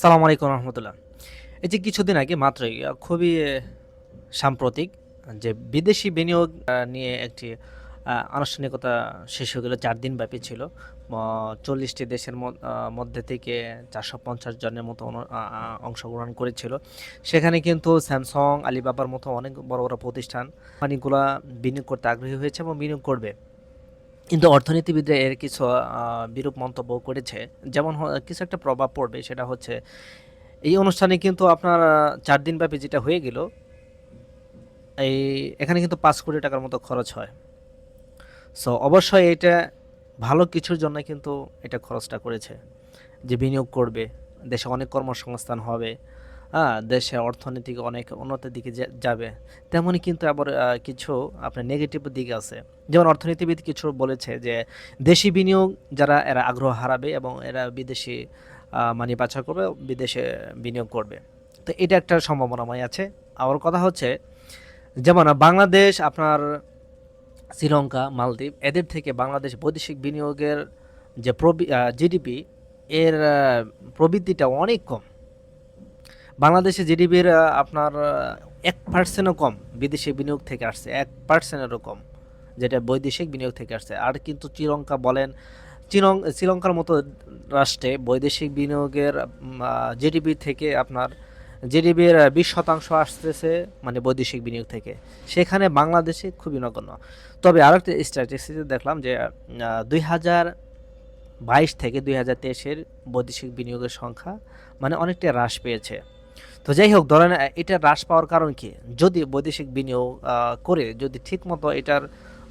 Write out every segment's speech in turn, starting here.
সালাম আলাইকুম রহমতুল্লাহ। এই যে কিছুদিন আগে মাত্রই খুবই সাম্প্রতিক যে বিদেশি বিনিয়োগ নিয়ে একটি আনুষ্ঠানিকতা শেষ হয়ে গেল, চার দিন ব্যাপী ছিল। চল্লিশটি দেশের মধ্যে থেকে চারশো পঞ্চাশ জনের মতো অংশগ্রহণ করেছিল। সেখানে কিন্তু স্যামসাং, আলিবাবার মতো অনেক বড় বড় প্রতিষ্ঠান, কোম্পানিগুলো বিনিয়োগ করতে আগ্রহী হয়েছে এবং বিনিয়োগ করবে। কিন্তু অর্থনীতিবিদরা এর কিছু বিরূপ মন্তব্য করেছে। যেমন কিছু একটা প্রভাব পড়বে, সেটা হচ্ছে এই অনুষ্ঠানে কিন্তু আপনার চার দিন ব্যাপী যেটা হয়ে গেল, এই এখানে কিন্তু পাঁচ কোটি টাকার মতো খরচ হয়। সো অবশ্যই এটা ভালো কিছুর জন্য কিন্তু এটা খরচটা করেছে। যে বিনিয়োগ করবে, দেশে অনেক কর্মসংস্থান হবে। দেশে অর্থনৈতিক অনেক উন্নতির দিকে যাবে। তেমনই কিন্তু আবার কিছু আপনার নেগেটিভ দিক আছে। যেমন অর্থনীতিবিদ কিছু বলেছে যে দেশি বিনিয়োগ যারা এরা আগ্রহ হারাবে এবং এরা বিদেশি মানি পাচার করবে বিদেশে বিনিয়োগ করবে। তো এটা একটা সম্ভাবনাময় আছে। আবার কথা হচ্ছে যেমন বাংলাদেশ আপনার শ্রীলঙ্কা মালদ্বীপ এদের থেকে বাংলাদেশ বৈদেশিক বিনিয়োগের যে প্রবি জিডিপি এর আহ, প্রবৃদ্ধিটা অনেক কম। বাংলাদেশে জিডিপির আপনার এক পার্সেন্টও কম বিদেশি বিনিয়োগ থেকে আসছে, এক পার্সেন্টেরও কম যেটা বৈদেশিক বিনিয়োগ থেকে আসছে। আর কিন্তু শ্রীলঙ্কা বলেন, শ্রীলং, শ্রীলঙ্কার মতো রাষ্ট্রে বৈদেশিক বিনিয়োগের জিডিপি থেকে আপনার জিডিপির বিশ শতাংশ আসতেছে মানে বৈদেশিক বিনিয়োগ থেকে। সেখানে বাংলাদেশে খুবই নগণ্য। তবে আরেকটা স্ট্যাটিস্টিক্সে দেখলাম যে দুই হাজার বাইশ থেকে দুই হাজার তেইশের বৈদেশিক বিনিয়োগের সংখ্যা মানে অনেকটা হ্রাস পেয়েছে। তো যাই হোক ধরেন এটা হ্রাস পাওয়ার কারণ কি? যদি বৈদেশিক বিনিয়োগ করে যদি ঠিকমতো এটার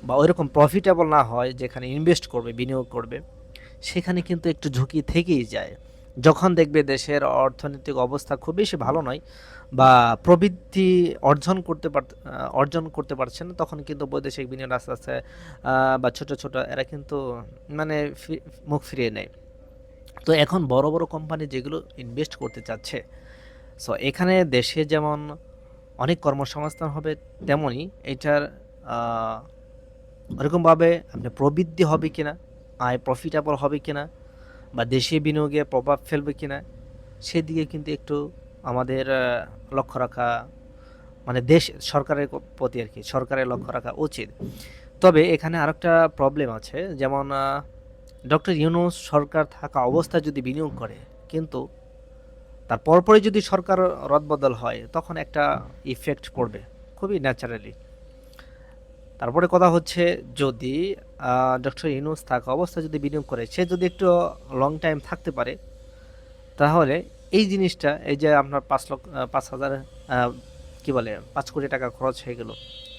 বা ওইরকম প্রফিটেবল না হয়, যেখানে ইনভেস্ট করবে, বিনিয়োগ করবে, সেখানে কিন্তু একটু ঝুঁকি থেকেই যায়। যখন দেখবে দেশের অর্থনৈতিক অবস্থা খুব বেশি ভালো নয় বা প্রবৃদ্ধি অর্জন করতে পার অর্জন করতে পারছে না, তখন কিন্তু বৈদেশিক বিনিয়োগ আস্তে আস্তে বা ছোট ছোট, এরা কিন্তু মানে মুখ ফিরিয়ে নেয়। তো এখন বড় বড় কোম্পানি যেগুলো ইনভেস্ট করতে চাচ্ছে সো এখানে দেশে যেমন অনেক কর্মসংস্থান হবে তেমনই এটার ওরকমভাবে আপনি প্রবৃদ্ধি হবে কিনা, আয় প্রফিটেবল হবে কিনা, বা দেশীয় বিনিয়োগে প্রভাব ফেলবে কিনা, সেদিকে কিন্তু একটু আমাদের লক্ষ্য রাখা মানে দেশ, সরকারের প্রতি আর কি, সরকারের লক্ষ্য রাখা উচিত। তবে এখানে আরেকটা প্রবলেম আছে, যেমন ডক্টর ইউনুস সরকার থাকা অবস্থায় যদি বিনিয়োগ করে, কিন্তু তার পরপরই যদি সরকার রদবদল হয় তখন একটা ইফেক্ট পড়বে খুবই ন্যাচারালি তারপরে কথা হচ্ছে যদি ডক্টর ইউনুস থাকা অবস্থায় যদি বিনিয়োগ করে সে যদি একটু লং টাইম থাকতে পারে তাহলে এই জিনিসটা এই যে আপনার পাঁচ লক্ষ পাঁচ হাজার কী বলে পাঁচ কোটি টাকা খরচ হয়ে গেল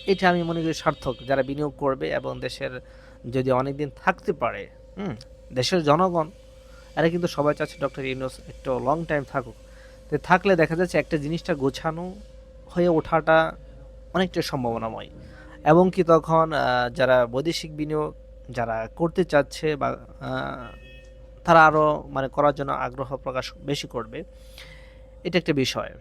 এটা আমি মনে করি সার্থক। যারা বিনিয়োগ করবে এবং দেশের যদি অনেক দিন থাকতে পারে হুম দেশের জনগণ এরা কিন্তু সবাই চাচ্ছে ডক্টর ইউনুস একটু লং টাইম থাকুক। তো থাকলে দেখা যাচ্ছে একটা জিনিসটা গোছানো হয়ে ওঠাটা অনেকটা সম্ভাবনাময়। এবং কি তখন যারা বৈদেশিক বিনিয়োগ যারা করতে চাচ্ছে বা তারা আরও মানে করার জন্য আগ্রহ প্রকাশ বেশি করবে। এটা একটা বিষয়।